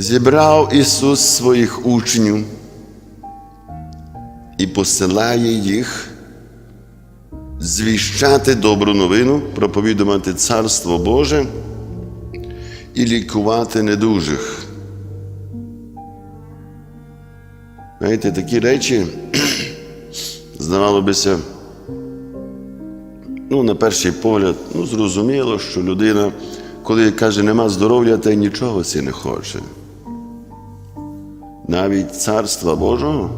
Зібрав Ісус своїх учнів і посилає їх звіщати добру новину, проповідувати Царство Боже і лікувати недужих. Знаєте, такі речі, здавало бися, ну, на перший погляд, ну, зрозуміло, що людина, коли каже, нема здоров'я, та й нічого це не хоче. Навіть Царства Божого.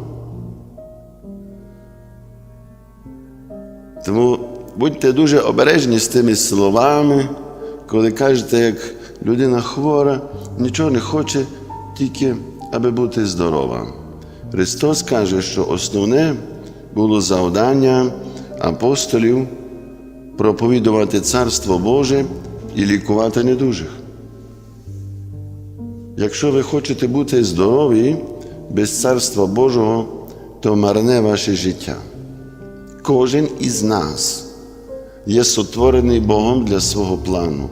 Тому будьте дуже обережні з тими словами, коли кажете, як людина хвора, нічого не хоче, тільки аби бути здорова. Христос каже, що основне було завдання апостолів проповідувати Царство Боже і лікувати недужих. Якщо ви хочете бути здорові без Царства Божого, то марне ваше життя. Кожен із нас є сотворений Богом для свого плану.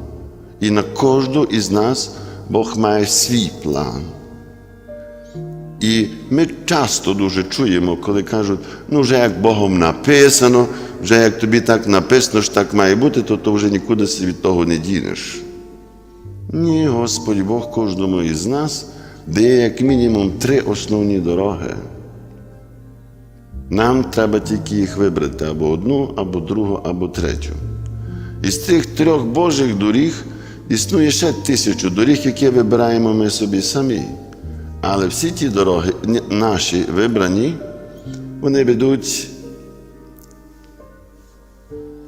І на кожну із нас Бог має свій план. І ми часто дуже чуємо, коли кажуть, ну вже як Богом написано, вже як тобі так написано, що так має бути, то, то вже нікуди від того не дінеш. Ні, Господь Бог кожному із нас дає як мінімум три основні дороги. Нам треба тільки їх вибрати або одну, або другу, або третю. Із тих трьох Божих доріг існує ще тисячу доріг, які вибираємо ми собі самі. Але всі ті дороги, наші вибрані, вони ведуть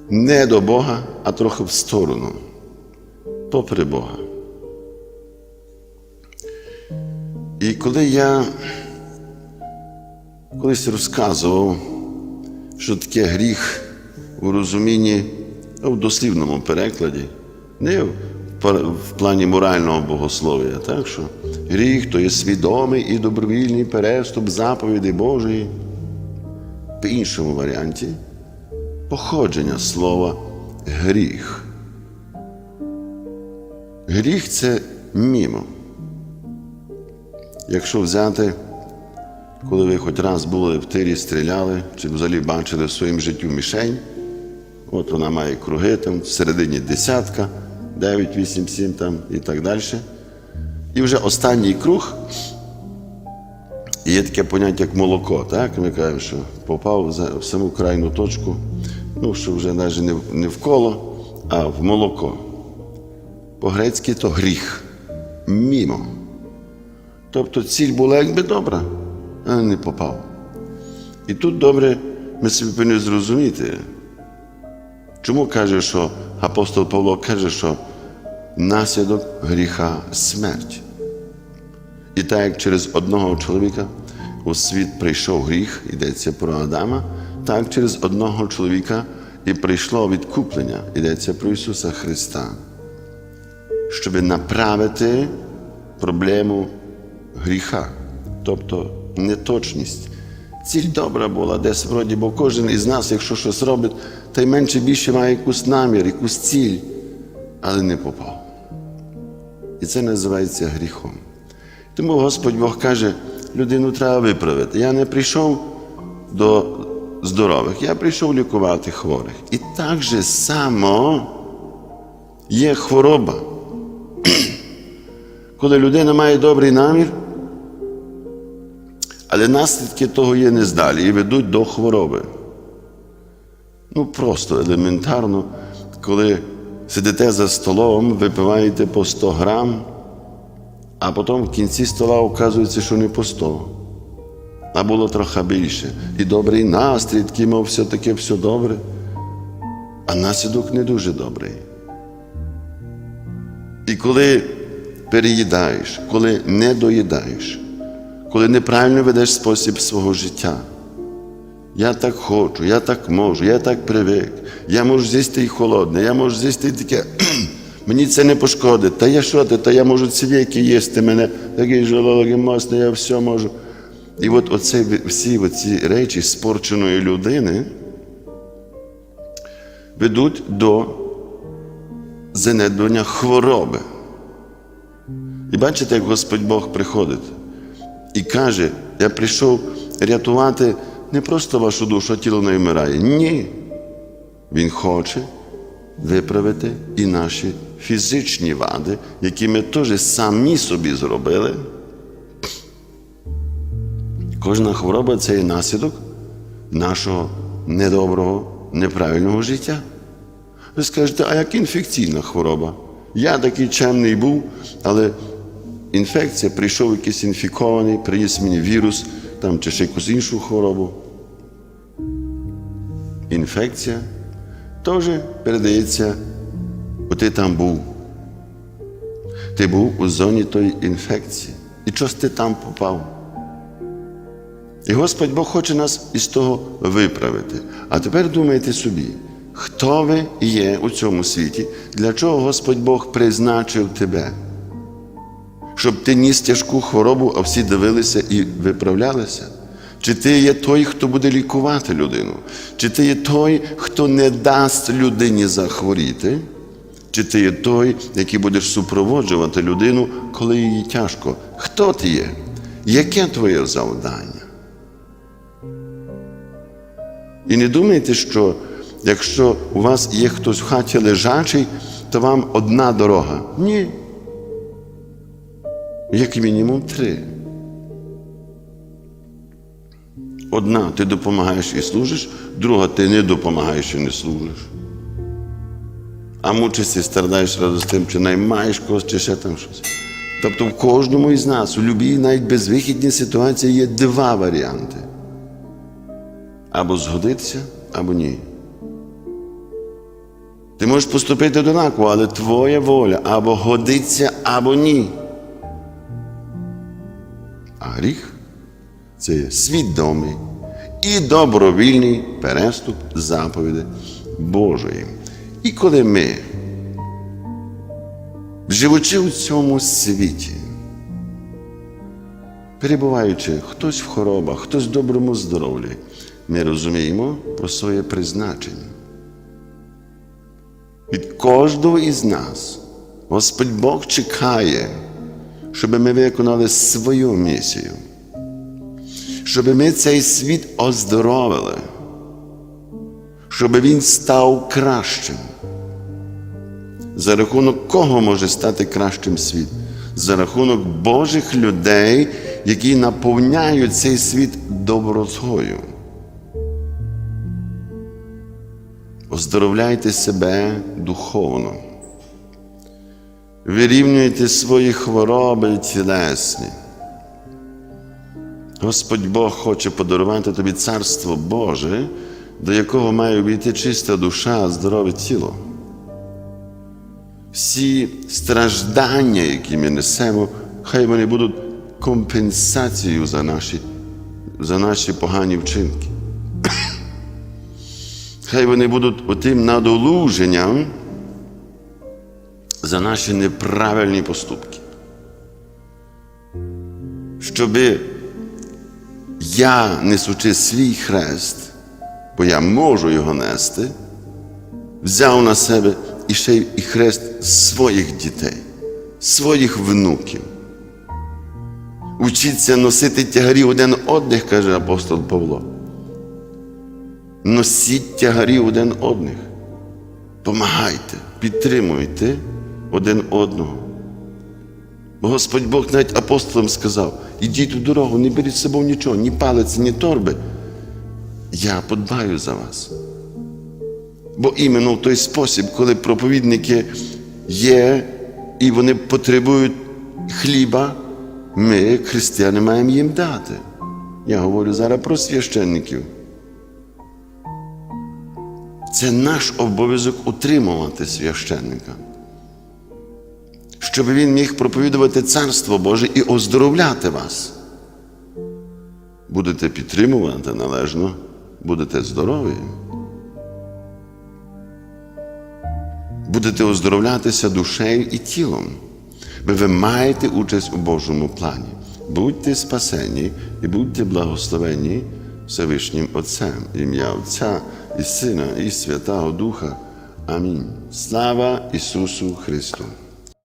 не до Бога, а трохи в сторону, попри Бога. І коли я колись розказував, що таке гріх у розумінні, ну, в дослівному перекладі, не в плані морального богослов'я, так що гріх то є свідомий і добровільний переступ заповіді Божої. В іншому варіанті походження слова гріх. Гріх це мімо. Якщо взяти, коли ви хоч раз були в тирі, стріляли, чи взагалі бачили в своїм життю мішень, от вона має круги, там всередині десятка, 9, 8, 7 там і так далі. І вже останній круг, є таке поняття, як молоко. так? Ми кажемо, що попав в саму крайну точку, ну, що вже навіть не в коло, а в молоко. По-грецьки то гріх. Мімо. Тобто ціль була якби добра, а не попав. І тут добре ми собі повинні зрозуміти, чому каже, що апостол Павло каже, що наслідок гріха смерть. І так як через одного чоловіка у світ прийшов гріх, йдеться про Адама, так через одного чоловіка і прийшло відкуплення, йдеться про Ісуса Христа, щоб направити проблему гріха, тобто неточність. Ціль добра була десь вроді, бо кожен із нас, якщо щось робить, та й менше більше має якусь намір, якусь ціль, але не попав. І це називається гріхом. Тому Господь Бог каже, людину треба виправити. Я не прийшов до здорових, я прийшов лікувати хворих. І так же само є хвороба. Коли людина має добрий намір, але наслідки того є нездалі і ведуть до хвороби. Ну, просто елементарно, коли сидите за столом, випиваєте по 100 грам, а потім в кінці стола оказується, що не по 100, а було трохи більше. І добрий настрій, такий, мов все таке все добре, а наслідок не дуже добрий. І коли переїдаєш, коли не доїдаєш, коли неправильно ведеш спосіб свого життя. Я так хочу, я так можу, я так привик, я можу з'їсти і холодне, я можу з'їсти і таке. Мені це не пошкодить. Та я що ти, та я можу ці їсти мене, такий жолологий мосний, я все можу. І от оце, всі оці речі спорченої людини ведуть до занедбання хвороби. І бачите, як Господь Бог приходить і каже: Я прийшов рятувати не просто вашу душу, а тіло не вмирає. Ні. Він хоче виправити і наші фізичні вади, які ми теж самі собі зробили. Кожна хвороба це є наслідок нашого недоброго, неправильного життя. Ви скажете, а як інфекційна хвороба? Я такий чемний був, але інфекція, прийшов якийсь інфікований, приніс мені вірус там, чи ще якусь іншу хворобу. Інфекція теж передається, бо ти там був. Ти був у зоні тої інфекції. І щось ти там попав. І Господь Бог хоче нас із того виправити. А тепер думайте собі, хто ви є у цьому світі, для чого Господь Бог призначив тебе? Щоб ти ніс тяжку хворобу, а всі дивилися і виправлялися? Чи ти є той, хто буде лікувати людину? Чи ти є той, хто не дасть людині захворіти? Чи ти є той, який будеш супроводжувати людину, коли їй тяжко? Хто ти є? Яке твоє завдання? І не думайте, що якщо у вас є хтось в хаті лежачий, то вам одна дорога. Ні. Як мінімум три. Одна ти допомагаєш і служиш, друга ти не допомагаєш і не служиш. А мучишся страдаєш разом з тим, чи наймаєш когось, чи ще там щось. Тобто в кожному із нас, у будь-якій навіть безвихідній ситуації є два варіанти. Або згодитися, або ні. Ти можеш поступити однаково, але твоя воля або годиться, або ні. Гріх це є свідомий і добровільний переступ заповіді Божої. І коли ми, живучи у цьому світі, перебуваючи хтось в хворобах, хтось в доброму здоров'ї, ми розуміємо про своє призначення. Від кожного із нас Господь Бог чекає, щоб ми виконали свою місію, щоб ми цей світ оздоровили, щоб він став кращим. За рахунок кого може стати кращим світ? За рахунок Божих людей, які наповняють цей світ добротою. Оздоровляйте себе духовно. Вирівнюйте свої хвороби тілесні. Господь Бог хоче подарувати тобі царство Боже, до якого має увійти чиста душа, здорове тіло. Всі страждання, які ми несемо, хай вони будуть компенсацією за наші, за наші погані вчинки. Хай вони будуть отим надолуженням за наші неправильні поступки. Щоби я, несучи свій хрест, бо я можу його нести, взяв на себе і ще й хрест своїх дітей, своїх внуків. Учіться носити тягарі один одних, каже апостол Павло. Носіть тягарі один одних. Помагайте, підтримуйте один одного. Господь Бог навіть апостолам сказав: ідіть у дорогу, не беріть з собою нічого, ні палиці, ні торби. Я подбаю за вас. Бо іменно в той спосіб, коли проповідники є і вони потребують хліба, ми, християни, маємо їм дати. Я говорю зараз про священників. Це наш обов'язок утримувати священника, щоб він міг проповідувати Царство Боже і оздоровляти вас. Будете підтримувати належно, будете здорові. Будете оздоровлятися душею і тілом, бо ви маєте участь у Божому плані. Будьте спасені і будьте благословені Всевишнім Отцем, ім'я Отця і Сина, і Святого Духа. Амінь. Слава Ісусу Христу!